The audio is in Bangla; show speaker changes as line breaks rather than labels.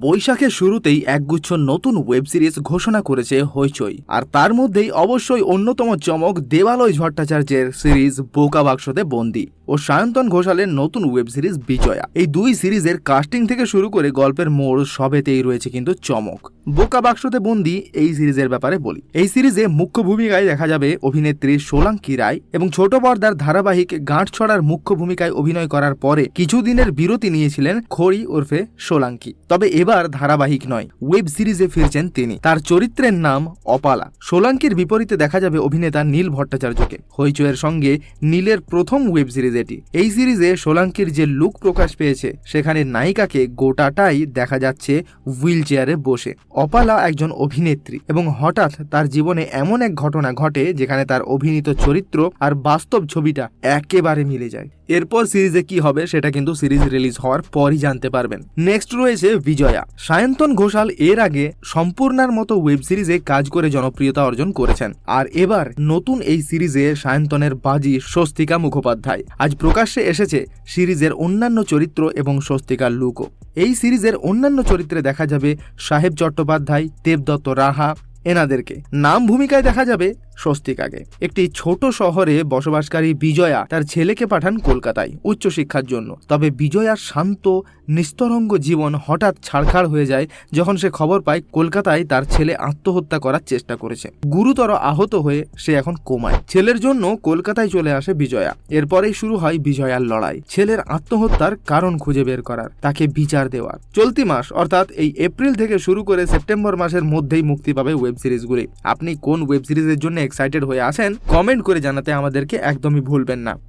বৈশাখের শুরুতেই একগুচ্ছ নতুন ওয়েব সিরিজ ঘোষণা করেছে হইচই। আর তার মধ্যেই অবশ্যই অন্যতম চমক দেবালয় ভট্টাচার্যের সিরিজ বোকা বাক্সতে বন্দি। ও সায়ন্তন ঘোষালের নতুন ওয়েব সিরিজ বিজয়া। এই দুই সিরিজের কাস্টিং থেকে শুরু করে গল্পের মোড় সবেতেই রয়েছে কিন্তু চমক। বোকা বাক্সতে বন্দি এই সিরিজের ব্যাপারে বলি। এই সিরিজে মুখ্য ভূমিকায় দেখা যাবে অভিনেত্রী সোলাঙ্কি রায় এবং ছোট পর্দার ধারাবাহিক গাঁট ছড়ার মুখ্য ভূমিকায় অভিনয় করার পরে কিছুদিনের বিরতি নিয়েছিলেন খড়ি ওরফে সোলাঙ্কি। তবে এবার ধারাবাহিক নয়, ওয়েব সিরিজে ফিরছেন তিনি। তার চরিত্রের নাম অপালা। সোলাঙ্কির বিপরীতে দেখা যাবে অভিনেতা নীল ভট্টাচার্যকে। হইচয়ের সঙ্গে নীলের প্রথম ওয়েব সিরিজ এটি এই সিরিজে সোলাঙ্কির যে লুক প্রকাশ পেয়েছে, সেখানে নায়িকাকে গোটাটাই দেখা যাচ্ছে হুইল চেয়ারে বসে। অপালা একজন অভিনেত্রী এবং হঠাৎ তার জীবনে এমন এক ঘটনা ঘটে, যেখানে তার অভিনীত চরিত্র আর বাস্তব ছবিটা একেবারে মিলে যায়। এরপর সিরিজে কি হবে, সেটা কিন্তু সিরিজ রিলিজ হওয়ার পরই জানতে পারবেন। নেক্সট রয়েছে বিজয়া। সায়ন্তন ঘোষাল এর আগে সম্পূর্ণার মতো ওয়েব সিরিজে কাজ করে জনপ্রিয়তা অর্জন করেছেন। আর এবার নতুন এই সিরিজে সায়ন্তনের বাজি স্বস্তিকা মুখোপাধ্যায়। আজ প্রকাশ্যে এসেছে সিরিজের অন্যান্য চরিত্র এবং স্বস্তিকার লুকও। এই সিরিজের অন্যান্য চরিত্রে দেখা যাবে সাহেব চট্টোপাধ্যায়, দেবদত্ত রাহা, এনাদেরকে। নাম ভূমিকায় দেখা যাবে স্বস্তিকাকে একটি ছোট শহরে বসবাসকারী বিজয়া তার ছেলেকে পাঠান কলকাতায় উচ্চশিক্ষার জন্য। তবে বিজয়ার শান্ত, নিস্তরঙ্গ জীবন হঠাৎ ছাড়খাড় হয়ে যায় যখন সে খবর পায় কলকাতায় তার ছেলে আত্মহত্যা করার চেষ্টা করেছে। গুরুতর আহত হয়ে সে এখন কোমায়। ছেলের জন্য কলকাতায় চলে আসে বিজয়া। এরপরেই শুরু হয় বিজয়ার লড়াই। ছেলের আত্মহত্যার কারণ খুঁজে বের করার, তাকে বিচার দেওয়ার। চলতি মাস, অর্থাৎ এই এপ্রিল থেকে শুরু করে সেপ্টেম্বর মাসের মধ্যেই মুক্তি পাবে ওয়েব সিরিজগুলি। আপনি কোন ওয়েব সিরিজের জন্য এক্সাইটেড হয়ে আসেন কমেন্ট করে জানাতে আমাদেরকে একদমই ভুলবেন না।